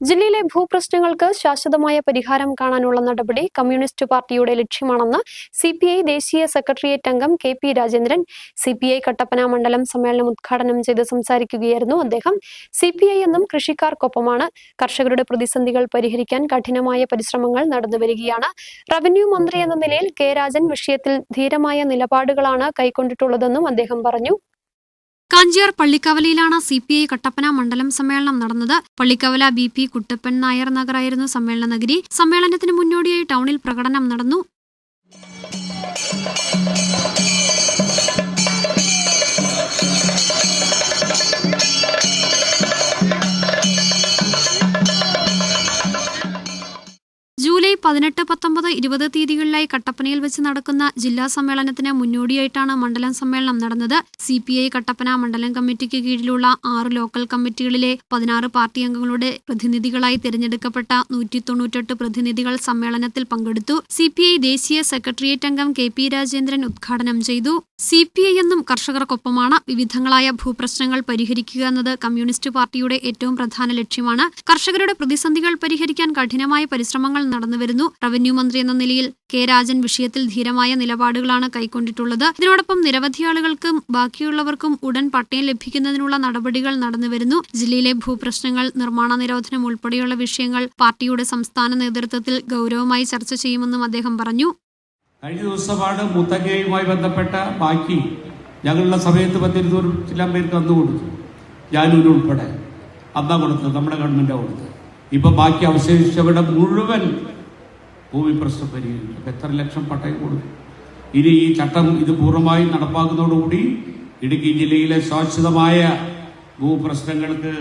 ജില്ലയിലെ ഭൂപ്രശ്നങ്ങൾക്ക് ശാശ്വതമായ പരിഹാരം കാണാനുള്ള നടപടി കമ്മ്യൂണിസ്റ്റ് പാർട്ടിയുടെ ലക്ഷ്യമാണെന്ന് സി പി ഐ ദേശീയ സെക്രട്ടേറിയറ്റ് അംഗം K P Rajendran C P I Kattappana മണ്ഡലം സമ്മേളനം ഉദ്ഘാടനം ചെയ്ത് സംസാരിക്കുകയായിരുന്നു അദ്ദേഹം. സി പി ഐ എന്നും കൃഷിക്കാർക്കൊപ്പമാണ്. കർഷകരുടെ പ്രതിസന്ധികൾ പരിഹരിക്കാൻ കഠിനമായ പരിശ്രമങ്ങൾ നടന്നുവരികയാണ് റവന്യൂ മന്ത്രി എന്ന നിലയിൽ കെ രാജൻ വിഷയത്തിൽ ധീരമായ നിലപാടുകളാണ് കൈക്കൊണ്ടിട്ടുള്ളതെന്നും അദ്ദേഹം പറഞ്ഞു. കാഞ്ചിയാർ പള്ളിക്കവലയിലാണ് സി പി ഐ കട്ടപ്പന മണ്ഡലം സമ്മേളനം നടന്നത്. പള്ളിക്കവല ബി പി കുട്ടപ്പൻ നായർ നഗറായിരുന്നു സമ്മേളന നഗരി സമ്മേളനത്തിന് മുന്നോടിയായി ടൗണിൽ പ്രകടനം നടന്നു. ജൂലൈ പതിനെട്ട് പത്തൊമ്പത് ഇരുപത് തീയതികളിലായി കട്ടപ്പനയിൽ വെച്ച് നടക്കുന്ന ജില്ലാ സമ്മേളനത്തിന് മുന്നോടിയായിട്ടാണ് മണ്ഡലം സമ്മേളനം നടന്നത്. സി പി ഐ കട്ടപ്പന മണ്ഡലം കമ്മിറ്റിക്ക് കീഴിലുള്ള ആറ് ലോക്കൽ കമ്മിറ്റികളിലെ പതിനാറ് പാർട്ടി അംഗങ്ങളുടെ പ്രതിനിധികളായി തിരഞ്ഞെടുക്കപ്പെട്ട നൂറ്റി തൊണ്ണൂറ്റെട്ട് പ്രതിനിധികൾ സമ്മേളനത്തിൽ പങ്കെടുത്തു. സി പി ഐ ദേശീയ സെക്രട്ടേറിയറ്റ് അംഗം കെ പി രാജേന്ദ്രൻ ഉദ്ഘാടനം ചെയ്തു. സി പി ഐ എന്നും കർഷകർക്കൊപ്പമാണ്. വിവിധങ്ങളായ ഭൂപ്രശ്നങ്ങൾ പരിഹരിക്കുക എന്നത് കമ്മ്യൂണിസ്റ്റ് പാർട്ടിയുടെ ഏറ്റവും പ്രധാന ലക്ഷ്യമാണ്. കർഷകരുടെ പ്രതിസന്ധികൾ പരിഹരിക്കാൻ കഠിനമായ പരിശ്രമങ്ങൾ നടന്നുവരുന്നു. റവന്യൂ മന്ത്രി എന്ന നിലയിൽ കെ രാജൻ വിഷയത്തിൽ ധീരമായ നിലപാടുകളാണ് കൈക്കൊണ്ടിട്ടുള്ളത്. ഇതിനോടൊപ്പം നിരവധി ആളുകൾക്കും ബാക്കിയുള്ളവർക്കും ഉടൻ പട്ടയം ലഭിക്കുന്നതിനുള്ള നടപടികൾ നടന്നുവരുന്നു. ജില്ലയിലെ ഭൂപ്രശ്നങ്ങൾ നിർമ്മാണ നിരോധനം ഉൾപ്പെടെയുള്ള വിഷയങ്ങൾ പാർട്ടിയുടെ സംസ്ഥാന നേതൃത്വത്തിൽ ഗൗരവമായി ചർച്ച ചെയ്യുമെന്നും അദ്ദേഹം പറഞ്ഞു. കഴിഞ്ഞ ദിവസമാണ് മുത്തങ്ങയുമായി ബന്ധപ്പെട്ട ബാക്കി ഞങ്ങളുടെ സമയത്ത് പത്തിരുന്നൂറ് ചില പേർക്ക് അന്ന് കൊടുത്തു. ഞാനൂരുൾപ്പെടെ അന്നാ കൊടുത്തത് നമ്മുടെ ഗവൺമെന്റാണ് കൊടുത്തത്. ഇപ്പം ബാക്കി അവശേഷിച്ചവരുടെ മുഴുവൻ ഭൂമി പ്രശ്നം പരിഹരിക്കും. എത്ര ലക്ഷം പട്ടയം കൊടുക്കും? ഇനി ഈ ചട്ടം ഇത് പൂർണമായും നടപ്പാക്കുന്നതോടുകൂടി ഇടുക്കി ജില്ലയിലെ ശാശ്വതമായ ഭൂപ്രശ്നങ്ങൾക്ക്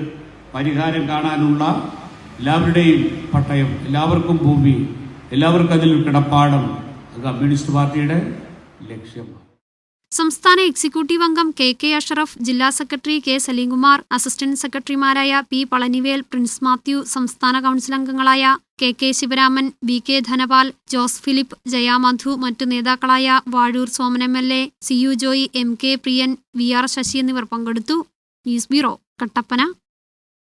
പരിഹാരം കാണാനുള്ള എല്ലാവരുടെയും പട്ടയം എല്ലാവർക്കും ഭൂമി എല്ലാവർക്കും അതിൽ കിടപ്പാടം അത് കമ്മ്യൂണിസ്റ്റ് പാർട്ടിയുടെ ലക്ഷ്യമാണ്. സംസ്ഥാന എക്സിക്യൂട്ടീവ് അംഗം കെ കെ അഷറഫ് ജില്ലാ സെക്രട്ടറി കെ സലീംകുമാർ അസിസ്റ്റന്റ് സെക്രട്ടറിമാരായ പി പളനിവേൽ പ്രിൻസ് മാത്യു സംസ്ഥാന കൗൺസിൽ അംഗങ്ങളായ K K Sivaraman V K Dhanapal Jose Philip Jayamadhu മറ്റു നേതാക്കളായ Vazhoor Soman M L A C U Joy M K Priyan V R Sasi എന്നിവർ പങ്കെടുത്തു. News bureau Kattappana.